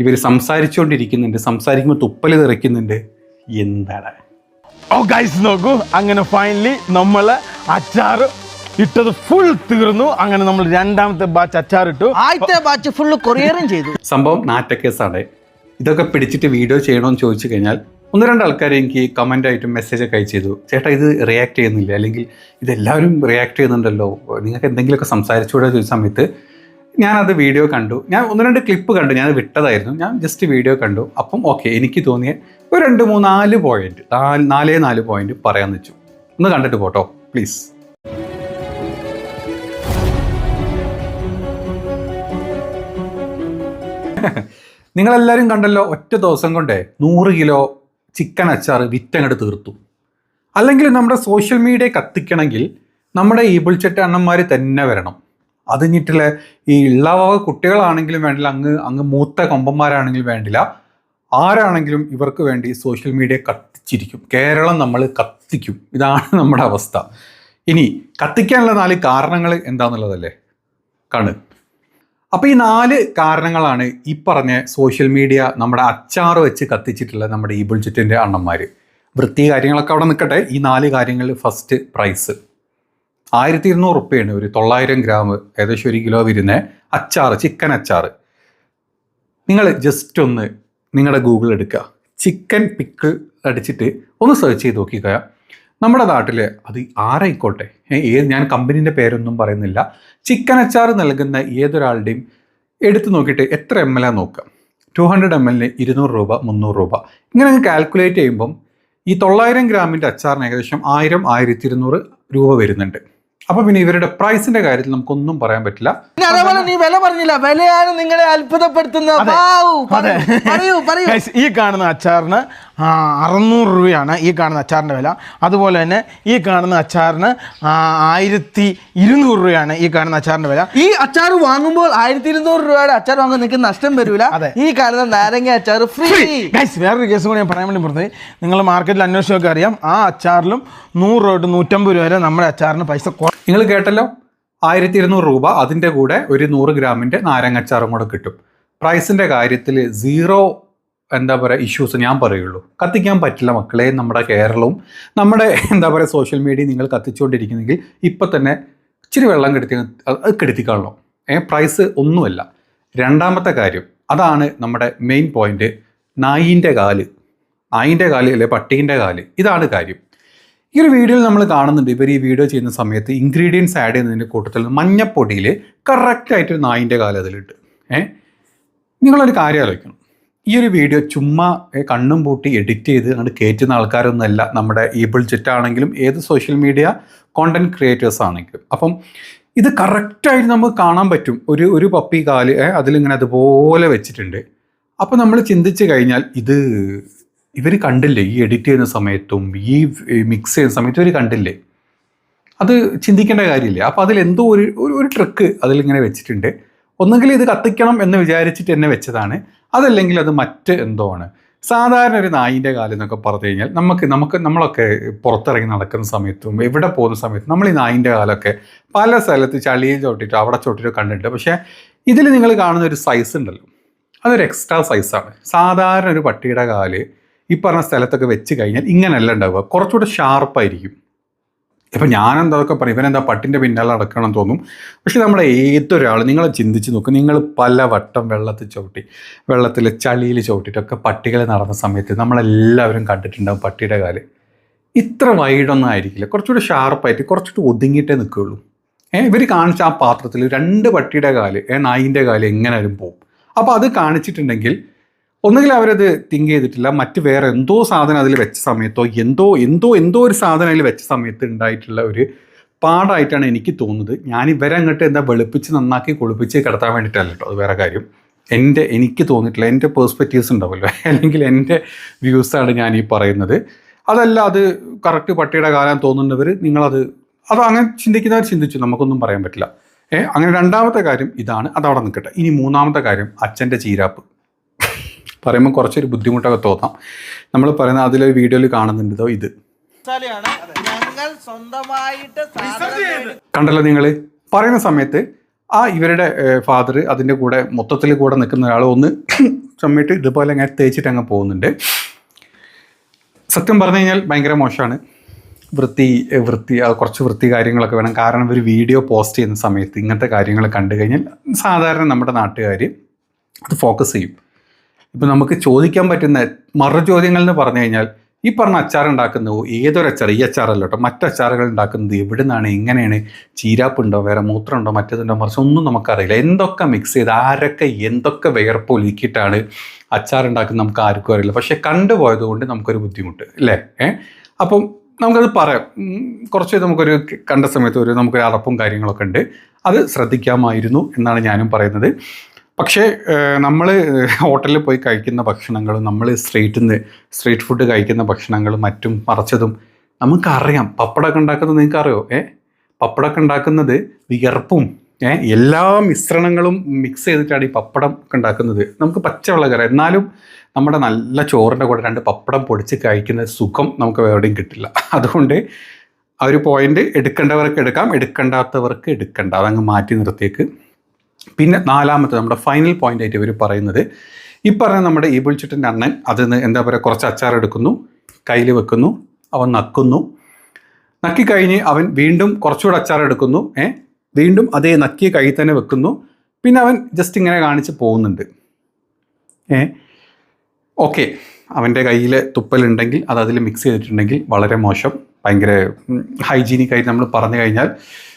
ഇവർ സംസാരിച്ചുകൊണ്ടിരിക്കുന്നുണ്ട് സംസാരിക്കുമ്പോൾ തുപ്പൽ തെറിക്കുന്നുണ്ട്. എന്താണ്? ഓ ഗൈസ് നോക്കൂ. അങ്ങനെ ഫൈനലി നമ്മൾ അച്ചാർ ഇട്ടത് ഫുൾ തീർന്നു. അങ്ങനെ നമ്മൾ രണ്ടാമത്തെ ബാച്ച് അച്ചാർ ഇട്ടു. ആദ്യത്തെ ബാച്ച് ഫുൾ കൊറിയറും ചെയ്തു. സംഭവം നാറ്റക്കേസാണ്. ഇതൊക്കെ പിടിച്ചിട്ട് വീഡിയോ ചെയ്യണമെന്ന് ചോദിച്ചു കഴിഞ്ഞാൽ ഒന്ന് രണ്ട് ആൾക്കാർ എനിക്ക് കമന്റ് ആയിട്ടും മെസ്സേജ് ഒക്കെ അയച്ചു ചെയ്തു ചേട്ടാ ഇത് റിയാക്ട് ചെയ്യുന്നില്ല? അല്ലെങ്കിൽ ഇതെല്ലാവരും റിയാക്ട് ചെയ്യുന്നുണ്ടല്ലോ. നിങ്ങൾക്ക് എന്തെങ്കിലുമൊക്കെ സംസാരിച്ചുകൂടെ ചോദിച്ച സമയത്ത് ഞാനത് വീഡിയോ കണ്ടു. ഞാൻ ഒന്ന് രണ്ട് ക്ലിപ്പ് കണ്ടു. ഞാൻ വിട്ടതായിരുന്നു. ഞാൻ ജസ്റ്റ് വീഡിയോ കണ്ടു. അപ്പം ഓക്കെ എനിക്ക് തോന്നിയ ഒരു രണ്ട് മൂന്ന് നാല് പോയിന്റ് നാലേ നാല് പോയിന്റ് പറയാൻ വെച്ചു ഒന്ന് കണ്ടിട്ട് പോട്ടോ പ്ലീസ് നിങ്ങളെല്ലാവരും കണ്ടല്ലോ ഒറ്റ ദിവസം കൊണ്ടേ നൂറ് കിലോ ചിക്കൻ അച്ചാർ വിറ്റങ്ങോട്ട് തീർത്തു. അല്ലെങ്കിൽ നമ്മുടെ സോഷ്യൽ മീഡിയ കത്തിക്കണമെങ്കിൽ നമ്മുടെ ഈ ബുൾച്ചെട്ട് അണ്ണന്മാർ തന്നെ വരണം. അത് കഴിഞ്ഞിട്ടുള്ള ഈ ഉള്ളവക കുട്ടികളാണെങ്കിലും വേണ്ടില്ല അങ്ങ് അങ്ങ് മൂത്ത കൊമ്പന്മാരാണെങ്കിലും വേണ്ടില്ല. ആരാണെങ്കിലും ഇവർക്ക് വേണ്ടി സോഷ്യൽ മീഡിയ കത്തിച്ചിരിക്കും. കേരളം നമ്മൾ കത്തിക്കും. ഇതാണ് നമ്മുടെ അവസ്ഥ. ഇനി കത്തിക്കാനുള്ള നാല് കാരണങ്ങൾ എന്താണെന്നുള്ളതല്ലേ കണ്. അപ്പോൾ ഈ നാല് കാരണങ്ങളാണ് ഈ പറഞ്ഞ സോഷ്യൽ മീഡിയ നമ്മുടെ അച്ചാർ വെച്ച് കത്തിച്ചിട്ടുള്ള നമ്മുടെ ഈ ബുൾജിറ്റിന്റെ അണ്ണന്മാർ വൃത്തി കാര്യങ്ങളൊക്കെ അവിടെ നിൽക്കട്ടെ ഈ നാല് കാര്യങ്ങളിൽ ഫസ്റ്റ് പ്രൈസ് ആയിരത്തി ഇരുന്നൂറ് റുപ്യാണ് ഒരു തൊള്ളായിരം ഗ്രാം ഏകദേശം ഒരു കിലോ വരുന്ന അച്ചാർ ചിക്കൻ അച്ചാർ നിങ്ങൾ ജസ്റ്റ് ഒന്ന് നിങ്ങളുടെ ഗൂഗിൾ എടുക്കുക. ചിക്കൻ പിക്കിൾ അടിച്ചിട്ട് ഒന്ന് സെർച്ച് ചെയ്ത് നോക്കിക്കുക നമ്മുടെ നാട്ടിൽ അത് ആരായിക്കോട്ടെ? ഏത് ഞാൻ കമ്പനീന്റെ പേരൊന്നും പറയുന്നില്ല. ചിക്കൻ അച്ചാർ നൽകുന്ന ഏതൊരാളുടെയും എടുത്തു നോക്കിയിട്ട് എത്ര എം എൽ ആ നോക്കുക. ടു ഹൺഡ്രഡ് എം എല്ലിന് ഇരുന്നൂറ് രൂപ മുന്നൂറ് രൂപ. ഇങ്ങനെ അങ്ങ് കാൽക്കുലേറ്റ് ചെയ്യുമ്പം ഈ തൊള്ളായിരം ഗ്രാമിന്റെ അച്ചാറിന് ഏകദേശം ആയിരം ആയിരത്തി ഇരുന്നൂറ് രൂപ വരുന്നുണ്ട്. അപ്പോൾ പിന്നെ ഇവരുടെ പ്രൈസിന്റെ കാര്യത്തിൽ നമുക്കൊന്നും പറയാൻ പറ്റില്ല. പിന്നെ അതേപോലെ നീ വില പറഞ്ഞില്ല. വിലയാണ് നിങ്ങളെ അത്ഭുതപ്പെടുത്തുന്നത് പറയൂ, പറയൂ Guys, ഈ കാണുന്ന അച്ചാറിന് ആ, അറുന്നൂറ് രൂപയാണ് ഈ കാണുന്ന അച്ചാറിന്റെ വില. അതുപോലെ തന്നെ ഈ കാണുന്ന അച്ചാറിന് ആ, ആയിരത്തി ഇരുന്നൂറ് രൂപയാണ് ഈ കാണുന്ന അച്ചാറിന്റെ വില. ഈ അച്ചാർ വാങ്ങുമ്പോൾ ആയിരത്തി ഇരുന്നൂറ് രൂപയുടെ അച്ചാർ വാങ്ങാൻ നിങ്ങൾക്ക് നഷ്ടം വരില്ല അതെ. ഈ കാണുന്ന നാരങ്ങ അച്ചാർ ഫ്രീ ഗൈസ് വേറൊരു കേസ് കൂടി ഞാൻ പറയാൻ വേണ്ടി പറഞ്ഞത്. നിങ്ങൾ മാർക്കറ്റിൽ അന്വേഷിച്ചൊക്കെ അറിയാം. ആ അച്ചാറിലും നൂറ് രൂപ തൊട്ട് നൂറ്റമ്പത് രൂപ വരെ നമ്മുടെ അച്ചാറിന് പൈസ കുറ നിങ്ങൾ കേട്ടല്ലോ? ആയിരത്തി ഇരുന്നൂറ് രൂപ അതിന്റെ കൂടെ ഒരു നൂറ് ഗ്രാമിന്റെ നാരങ്ങച്ചാറും കൂടെ കിട്ടും. പ്രൈസിന്റെ കാര്യത്തിൽ സീറോ എന്താ പറയുക ഇഷ്യൂസ് ഞാൻ പറയുള്ളൂ. കത്തിക്കാൻ പറ്റില്ല മക്കളെ നമ്മുടെ കേരളവും. നമ്മുടെ എന്താ പറയുക സോഷ്യൽ മീഡിയ നിങ്ങൾ കത്തിച്ചുകൊണ്ടിരിക്കുന്നെങ്കിൽ ഇപ്പം തന്നെ ഇച്ചിരി വെള്ളം കെടുത്തി കെടുത്തിക്കാണല്ലോ. ഏ പ്രൈസ് ഒന്നുമല്ല. രണ്ടാമത്തെ കാര്യം അതാണ് നമ്മുടെ മെയിൻ പോയിന്റ് നായിന്റെ കാൽ. നായിന്റെ കാൽ അല്ലെ പട്ടീന്റെ കാൽ. ഇതാണ് കാര്യം. ഈ ഒരു വീഡിയോയിൽ നമ്മൾ കാണുന്നുണ്ട്. ഇവർ ഈ വീഡിയോ ചെയ്യുന്ന സമയത്ത് ഇൻഗ്രീഡിയൻസ് ആഡ് ചെയ്യുന്നതിന്റെ കൂട്ടത്തിൽ മഞ്ഞപ്പൊടിയിൽ കറക്റ്റായിട്ട് ഒരു നായിന്റെ കാലം അതിലിട്ട് ഏ? നിങ്ങളൊരു കാര്യം ആലോചിക്കണം. ഈ ഒരു വീഡിയോ ചുമ്മാ കണ്ണും പൂട്ടി എഡിറ്റ് ചെയ്ത് അങ്ങോട്ട് കയറ്റുന്ന ആൾക്കാരൊന്നുമല്ല നമ്മുടെ ഈബിൾ ജെറ്റ് ആണെങ്കിലും ഏത് സോഷ്യൽ മീഡിയ കോണ്ടന്റ് ക്രിയേറ്റേഴ്സ് ആണെങ്കിലും. അപ്പം ഇത് കറക്റ്റായിട്ട് നമുക്ക് കാണാൻ പറ്റും. ഒരു ഒരു പപ്പി കാൽ അതിലിങ്ങനെ അതുപോലെ വെച്ചിട്ടുണ്ട്. അപ്പോൾ നമ്മൾ ചിന്തിച്ച് കഴിഞ്ഞാൽ ഇത് ഇവർ കണ്ടില്ലേ ഈ എഡിറ്റ് ചെയ്യുന്ന സമയത്തും ഈ മിക്സ് ചെയ്യുന്ന സമയത്തും ഇവർ കണ്ടില്ലേ? അത് ചിന്തിക്കേണ്ട കാര്യമില്ല. അപ്പോൾ അതിൽ എന്തോ ഒരു ഒരു ഒരു ട്രിക്ക് അതിലിങ്ങനെ വെച്ചിട്ടുണ്ട്. ഒന്നുകിൽ ഇത് കത്തിക്കണം എന്ന് വിചാരിച്ചിട്ട് എന്നെ വെച്ചതാണ്. അതല്ലെങ്കിൽ അത് മറ്റ് എന്തോ ആണ്. സാധാരണ ഒരു നായിന്റെ കാലം എന്നൊക്കെ പറഞ്ഞു കഴിഞ്ഞാൽ നമുക്ക് നമുക്ക് നമ്മളൊക്കെ പുറത്തിറങ്ങി നടക്കുന്ന സമയത്തും എവിടെ പോകുന്ന സമയത്തും നമ്മൾ ഈ നായിന്റെ കാലമൊക്കെ പല സ്ഥലത്ത് ചളിയിൽ ചോട്ടിട്ടോ അവിടെ ചോട്ടിട്ടോ കണ്ടിട്ടുണ്ട്. പക്ഷേ ഇതിൽ നിങ്ങൾ കാണുന്ന ഒരു സൈസ് ഉണ്ടല്ലോ. അതൊരു എക്സ്ട്രാ സൈസാണ് സാധാരണ ഒരു പട്ടിയുടെ കാൽ ഈ പറഞ്ഞ സ്ഥലത്തൊക്കെ വെച്ച് കഴിഞ്ഞാൽ ഇങ്ങനെയല്ല ഉണ്ടാവുക. കുറച്ചുകൂടെ ഷാർപ്പായിരിക്കും. ഇപ്പം ഞാൻ എന്തൊക്കെ പറയും. ഇവനെന്താ പട്ടിന്റെ പിന്നാലെ അടക്കണം തോന്നും. പക്ഷെ നമ്മളെ ഏതൊരാൾ നിങ്ങളെ ചിന്തിച്ച് നോക്കും. നിങ്ങൾ പല വട്ടം വെള്ളത്തിൽ ചവിട്ടി വെള്ളത്തിൽ ചളിയിൽ ചവിട്ടിയിട്ടൊക്കെ പട്ടികൾ നടന്ന സമയത്ത് നമ്മളെല്ലാവരും കണ്ടിട്ടുണ്ടാവും പട്ടിയുടെ കാൽ. ഇത്ര വൈഡൊന്നും ആയിരിക്കില്ല. കുറച്ചുകൂടെ ഷാർപ്പായിട്ട് കുറച്ചുകൂടെ ഒതുങ്ങിയിട്ടേ നിൽക്കുകയുള്ളൂ. ഏഹ് ഇവർ കാണിച്ച ആ പാത്രത്തിൽ രണ്ട് പട്ടിയുടെ കാൽ ഏഹ് നായിന്റെ കാൽ എങ്ങനെയാലും പോകും അപ്പോൾ അത് കാണിച്ചിട്ടുണ്ടെങ്കിൽ ഒന്നുകിൽ അവരത് തിങ്ക് ചെയ്തിട്ടില്ല മറ്റ് വേറെ എന്തോ സാധനം അതിൽ വെച്ച സമയത്തോ എന്തോ എന്തോ എന്തോ ഒരു സാധനം അതിൽ വെച്ച സമയത്ത് ഉണ്ടായിട്ടുള്ള ഒരു പാടായിട്ടാണ് എനിക്ക് തോന്നുന്നത്. ഞാൻ ഇവരെ അങ്ങോട്ട് എന്താ വെളുപ്പിച്ച് നന്നാക്കി കുളിപ്പിച്ച് കിടത്താൻ വേണ്ടിയിട്ടല്ല അത് വേറെ കാര്യം. എന്റെ എനിക്ക് തോന്നിയിട്ടില്ല എന്റെ പേഴ്സ്പെക്റ്റീവ്സ് ഉണ്ടാവുമല്ലോ അല്ലെങ്കിൽ എന്റെ വ്യൂസാണ് ഞാൻ ഈ പറയുന്നത്. അതല്ല അത് കറക്റ്റ് പട്ടിയുടെ കാലം തോന്നുന്നവർ നിങ്ങളത് അത് അങ്ങനെ ചിന്തിക്കുന്നവർ ചിന്തിച്ചു നമുക്കൊന്നും പറയാൻ പറ്റില്ല. ഏഹ് അങ്ങനെ രണ്ടാമത്തെ കാര്യം ഇതാണ് അതവിടെ നിൽക്കട്ടെ. ഇനി മൂന്നാമത്തെ കാര്യം അച്ഛന്റെ ചീരാപ്പ്. പറയുമ്പോൾ കുറച്ചൊരു ബുദ്ധിമുട്ടൊക്കെ തോന്നാം. നമ്മൾ പറയുന്ന അതിലൊരു വീഡിയോയിൽ കാണുന്നുണ്ടോ ഇത്. ഞങ്ങൾ സ്വന്തമായിട്ട് കണ്ടല്ലോ നിങ്ങൾ പറയുന്ന സമയത്ത് ആ ഇവരുടെ ഫാദർ അതിന്റെ കൂടെ മൊത്തത്തിൽ കൂടെ നിൽക്കുന്ന ഒരാൾ ഒന്ന് സമയത്ത് ഇതുപോലെ അങ്ങനെ തേച്ചിട്ട് അങ്ങ് പോകുന്നുണ്ട്. സത്യം പറഞ്ഞു കഴിഞ്ഞാൽ ഭയങ്കര മോശമാണ്. വൃത്തി വൃത്തി കുറച്ച് വൃത്തി കാര്യങ്ങളൊക്കെ വേണം. കാരണം ഇവർ വീഡിയോ പോസ്റ്റ് ചെയ്യുന്ന സമയത്ത് ഇങ്ങനത്തെ കാര്യങ്ങൾ കണ്ടു കഴിഞ്ഞാൽ സാധാരണ നമ്മുടെ നാട്ടുകാർ അത് ഫോക്കസ് ചെയ്യും. ഇപ്പം നമുക്ക് ചോദിക്കാൻ പറ്റുന്ന മറു ചോദ്യങ്ങൾ എന്ന് പറഞ്ഞു കഴിഞ്ഞാൽ ഈ പറഞ്ഞ അച്ചാർ ഏതൊരു അച്ചാർ ഈ അച്ചാറല്ല കേട്ടോ. മറ്റച്ചാറുകൾ ഉണ്ടാക്കുന്നത് എവിടെ നിന്നാണ് എങ്ങനെയാണ്? ചീരാപ്പുണ്ടോ? വേറെ മൂത്രമുണ്ടോ? മറ്റേതുണ്ടോ? മറിച്ച് ഒന്നും നമുക്കറിയില്ല. എന്തൊക്കെ മിക്സ് ചെയ്ത് ആരൊക്കെ എന്തൊക്കെ വിയർപ്പ് ഒലുക്കിയിട്ടാണ് അച്ചാർ ഉണ്ടാക്കുന്നത് നമുക്ക് ആർക്കും അറിയില്ല. പക്ഷെ കണ്ടുപോയത് കൊണ്ട് നമുക്കൊരു ബുദ്ധിമുട്ട് അല്ലേ? ഏ? അപ്പം നമുക്കത് പറയാം. കുറച്ച് നമുക്കൊരു കണ്ട സമയത്ത് ഒരു നമുക്കൊരു അറപ്പും കാര്യങ്ങളൊക്കെ ഉണ്ട്. അത് ശ്രദ്ധിക്കാമായിരുന്നു എന്നാണ് ഞാനും പറയുന്നത്. പക്ഷേ നമ്മൾ ഹോട്ടലിൽ പോയി കഴിക്കുന്ന ഭക്ഷണങ്ങളും നമ്മൾ സ്ട്രീറ്റിൽ നിന്ന് സ്ട്രീറ്റ് ഫുഡ് കഴിക്കുന്ന ഭക്ഷണങ്ങളും മറ്റും മറച്ചതും നമുക്കറിയാം. പപ്പടമൊക്കെ ഉണ്ടാക്കുന്നത് നിങ്ങൾക്ക് അറിയോ ഏ പപ്പടമൊക്കെ ഉണ്ടാക്കുന്നത് വിയർപ്പും ഏഹ് എല്ലാ മിശ്രണങ്ങളും മിക്സ് ചെയ്തിട്ടാണ് ഈ പപ്പടം ഒക്കെ ഉണ്ടാക്കുന്നത്. നമുക്ക് പച്ചവെള്ളക്കറി എന്നാലും നമ്മുടെ നല്ല ചോറിന്റെ കൂടെ രണ്ട് പപ്പടം പൊടിച്ച് കഴിക്കുന്ന സുഖം നമുക്ക് എവിടെയും കിട്ടില്ല. അതുകൊണ്ട് ആ ഒരു പോയിന്റ് എടുക്കേണ്ടവർക്ക് എടുക്കാം എടുക്കേണ്ടാത്തവർക്ക് എടുക്കണ്ട. അതങ്ങ് മാറ്റി നിർത്തിയേക്ക്. പിന്നെ നാലാമത്തെ നമ്മുടെ ഫൈനൽ പോയിന്റ് ആയിട്ട് ഇവർ പറയുന്നത് ഈ പറഞ്ഞ നമ്മുടെ ഈ പുളിച്ചിട്ടന്റെ അണ്ണൻ അതിൽ നിന്ന് എന്താ പറയുക കുറച്ച് അച്ചാർ എടുക്കുന്നു കയ്യിൽ വെക്കുന്നു അവൻ നക്കുന്നു. നക്കിക്കഴിഞ്ഞ് അവൻ വീണ്ടും കുറച്ചുകൂടെ അച്ചാർ എടുക്കുന്നു ഏ? വീണ്ടും അതേ നക്കിയ കൈ തന്നെ വെക്കുന്നു. പിന്നെ അവൻ ജസ്റ്റ് ഇങ്ങനെ കാണിച്ച് പോകുന്നുണ്ട് ഏ? ഓക്കെ അവന്റെ കയ്യിൽ തുപ്പലുണ്ടെങ്കിൽ അത് അതിൽ മിക്സ് ചെയ്തിട്ടുണ്ടെങ്കിൽ വളരെ മോശം ഭയങ്കര ഹൈജീനിക് ആയിട്ട് നമ്മൾ പറഞ്ഞു കഴിഞ്ഞാൽ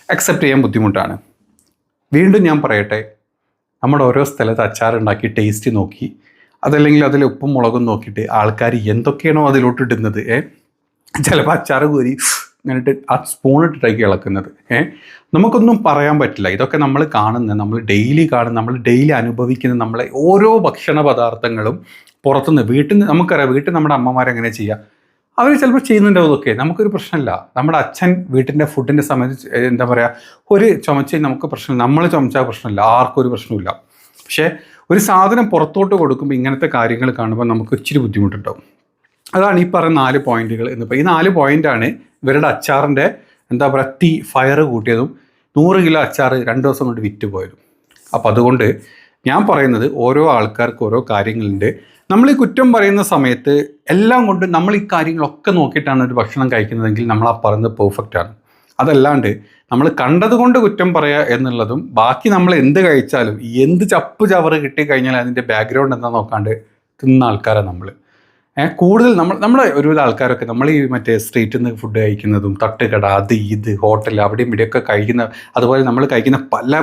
അക്സെപ്റ്റ് ചെയ്യാൻ ബുദ്ധിമുട്ടാണ്. വീണ്ടും ഞാൻ പറയട്ടെ നമ്മുടെ ഓരോ സ്ഥലത്ത് അച്ചാറുണ്ടാക്കി ടേസ്റ്റ് നോക്കി അതല്ലെങ്കിൽ അതിൽ ഉപ്പും മുളകും നോക്കിയിട്ട് ആൾക്കാർ എന്തൊക്കെയാണോ അതിലോട്ട് ഇടുന്നത് ഏ? ചിലപ്പോൾ അച്ചാർ കോരി ഇങ്ങനിട്ട് ആ സ്പൂൺ ഇട്ടിട്ടേക്ക് ഇളക്കുന്നത് ഏ? നമുക്കൊന്നും പറയാൻ പറ്റില്ല. ഇതൊക്കെ നമ്മൾ കാണുന്ന നമ്മൾ ഡെയിലി കാണുന്ന നമ്മൾ ഡെയിലി അനുഭവിക്കുന്ന നമ്മളെ ഓരോ ഭക്ഷണ പദാർത്ഥങ്ങളും പുറത്തുനിന്ന് വീട്ടിൽ നിന്ന് നമുക്കറിയാം വീട്ടിൽ നമ്മുടെ അമ്മമാരെങ്ങനെ ചെയ്യുക അവർ ചിലപ്പോൾ ചെയ്യുന്നുണ്ടാവും ഒക്കെ നമുക്കൊരു പ്രശ്നമില്ല. നമ്മുടെ അച്ഛൻ വീട്ടിന്റെ ഫുഡിന്റെ സമയത്ത് എന്താ പറയുക ഒരു ചുമച്ച് നമുക്ക് പ്രശ്നമില്ല. നമ്മൾ ചുമച്ചാൽ പ്രശ്നമില്ല. ആർക്കും ഒരു പ്രശ്നമില്ല പക്ഷേ ഒരു സാധനം പുറത്തോട്ട് കൊടുക്കുമ്പോൾ ഇങ്ങനത്തെ കാര്യങ്ങൾ കാണുമ്പോൾ നമുക്ക് ഇച്ചിരി ബുദ്ധിമുട്ടുണ്ടാവും. അതാണ് ഈ പറയുന്ന നാല് പോയിന്റുകൾ എന്ന് പറയുന്നത്. ഈ നാല് പോയിന്റാണ് ഇവരുടെ അച്ചാറിന്റെ എന്താ പറയുക തീ ഫയർ കൂട്ടിയതും നൂറ് കിലോ അച്ചാർ രണ്ട് ദിവസം കൊണ്ട് വിറ്റ് പോയതും. അപ്പോൾ അതുകൊണ്ട് ഞാൻ പറയുന്നത് ഓരോ ആൾക്കാർക്ക് ഓരോ കാര്യങ്ങളുണ്ട്. നമ്മൾ ഈ കുറ്റം പറയുന്ന സമയത്ത് എല്ലാം കൊണ്ട് നമ്മൾ ഈ കാര്യങ്ങളൊക്കെ നോക്കിയിട്ടാണ് ഒരു ഭക്ഷണം കഴിക്കുന്നതെങ്കിൽ നമ്മൾ ആ പറയുന്നത് പെർഫെക്റ്റ് ആണ്. അതല്ലാണ്ട് നമ്മൾ കണ്ടതുകൊണ്ട് കുറ്റം പറയുക എന്നുള്ളതും ബാക്കി നമ്മൾ എന്ത് കഴിച്ചാലും എന്ത് ചപ്പ് ചവറ് കിട്ടിക്കഴിഞ്ഞാൽ അതിന്റെ ബാക്ക്ഗ്രൗണ്ട് എന്താ നോക്കാണ്ട് തിന്ന ആൾക്കാരാണ് നമ്മൾ. കൂടുതൽ നമ്മൾ നമ്മുടെ ഒരുവിധ ആൾക്കാരൊക്കെ നമ്മൾ ഈ മറ്റേ സ്ട്രീറ്റിൽ നിന്ന് ഫുഡ് കഴിക്കുന്നതും തട്ടുകട അത് ഇത് ഹോട്ടൽ അവിടെയും ഇവിടെയൊക്കെ കഴിക്കുന്ന അതുപോലെ നമ്മൾ കഴിക്കുന്ന പല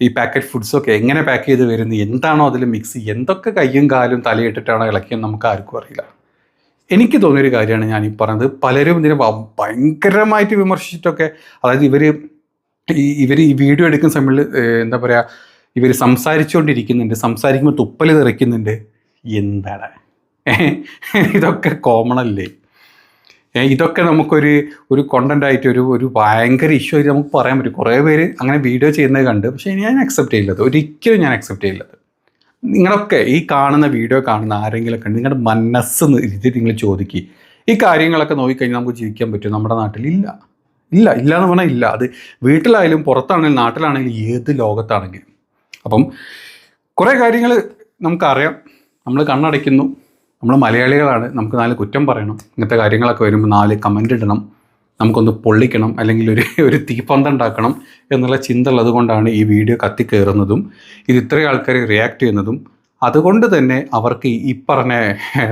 ഈ പാക്കറ്റ് ഫുഡ്സൊക്കെ എങ്ങനെ പാക്ക് ചെയ്ത് വരുന്നു എന്താണോ അതിൽ മിക്സ് എന്തൊക്കെ കയ്യും കാലും തലയിട്ടിട്ടാണോ ഇളക്കിയെന്ന് നമുക്ക് ആർക്കും അറിയില്ല. എനിക്ക് തോന്നിയൊരു കാര്യമാണ് ഞാൻ ഈ പറഞ്ഞത് പലരും ഇതിനെ ഭയങ്കരമായിട്ട് വിമർശിച്ചിട്ടൊക്കെ അതായത് ഇവർ ഈ ഇവർ ഈ വീഡിയോ എടുക്കുന്ന സമയത്ത് എന്താ പറയുക ഇവർ സംസാരിച്ചുകൊണ്ടിരിക്കുന്നുണ്ട് സംസാരിക്കുമ്പോൾ തുപ്പൽ തെറിക്കുന്നുണ്ട് എന്താണ്? ഇതൊക്കെ കോമൺ അല്ലേ? ഇതൊക്കെ നമുക്കൊരു ഒരു കോണ്ടന്റ് ആയിട്ട് ഒരു ഒരു ഭയങ്കര ഇഷ്യൂ ആയിട്ട് നമുക്ക് പറയാൻ പറ്റും. കുറേ പേര് അങ്ങനെ വീഡിയോ ചെയ്യുന്നത് കണ്ട് പക്ഷേ ഞാൻ അക്സെപ്റ്റ് ചെയ്യില്ലത്. ഒരിക്കലും ഞാൻ അക്സെപ്റ്റ് ചെയ്യില്ലത്. നിങ്ങളൊക്കെ ഈ കാണുന്ന വീഡിയോ കാണുന്ന ആരെങ്കിലുമൊക്കെ കണ്ട് നിങ്ങളുടെ മനസ്സ് ഇരുത്തി നിങ്ങൾ ചോദിക്കുക ഈ കാര്യങ്ങളൊക്കെ നോക്കിക്കഴിഞ്ഞാൽ നമുക്ക് ജീവിക്കാൻ പറ്റും. നമ്മുടെ നാട്ടിൽ ഇല്ല. ഇല്ല ഇല്ല എന്ന് പറഞ്ഞാൽ ഇല്ല. അത് വീട്ടിലായാലും പുറത്താണെങ്കിലും നാട്ടിലാണെങ്കിലും ഏത് ലോകത്താണെങ്കിലും. അപ്പം കുറേ കാര്യങ്ങൾ നമുക്കറിയാം. നമ്മൾ കണ്ണടയ്ക്കുന്നു. നമ്മൾ മലയാളികളാണ്. നമുക്ക് നാല് കുറ്റം പറയണം. ഇങ്ങനത്തെ കാര്യങ്ങളൊക്കെ വരുമ്പോൾ നാല് കമന്റ് ഇടണം. നമുക്കൊന്ന് പൊള്ളിക്കണം. അല്ലെങ്കിൽ ഒരു ഒരു തീപ്പന്തം ഉണ്ടാക്കണം എന്നുള്ള ചിന്ത ഉള്ളതുകൊണ്ടാണ് ഈ വീഡിയോ കത്തിക്കയറുന്നതും ഇത് ഇത്രയും ആൾക്കാർ റിയാക്ട് ചെയ്യുന്നതും. അതുകൊണ്ട് തന്നെ അവർക്ക് ഈ പറഞ്ഞ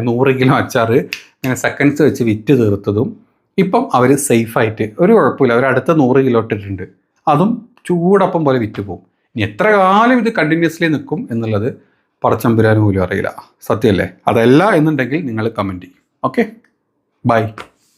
നൂറ് കിലോ അച്ചാർ ഇങ്ങനെ സെക്കൻഡ്സ് വെച്ച് വിറ്റ് തീർത്തതും ഇപ്പം അവർ സേഫായിട്ട് ഒരു കുഴപ്പമില്ല. അവർ അടുത്ത നൂറ് കിലോ ഇട്ടിട്ടുണ്ട്. അതും ചൂടപ്പം പോലെ വിറ്റ് പോകും. ഇനി എത്ര കാലം ഇത് കണ്ടിന്യൂസ്ലി നിൽക്കും എന്നുള്ളത് പടച്ചമ്പുരാനും പോലും അറിയില്ല. സത്യമല്ലേ? അതല്ല എന്നുണ്ടെങ്കിൽ നിങ്ങൾ കമന്റ് ചെയ്യും. Okay bye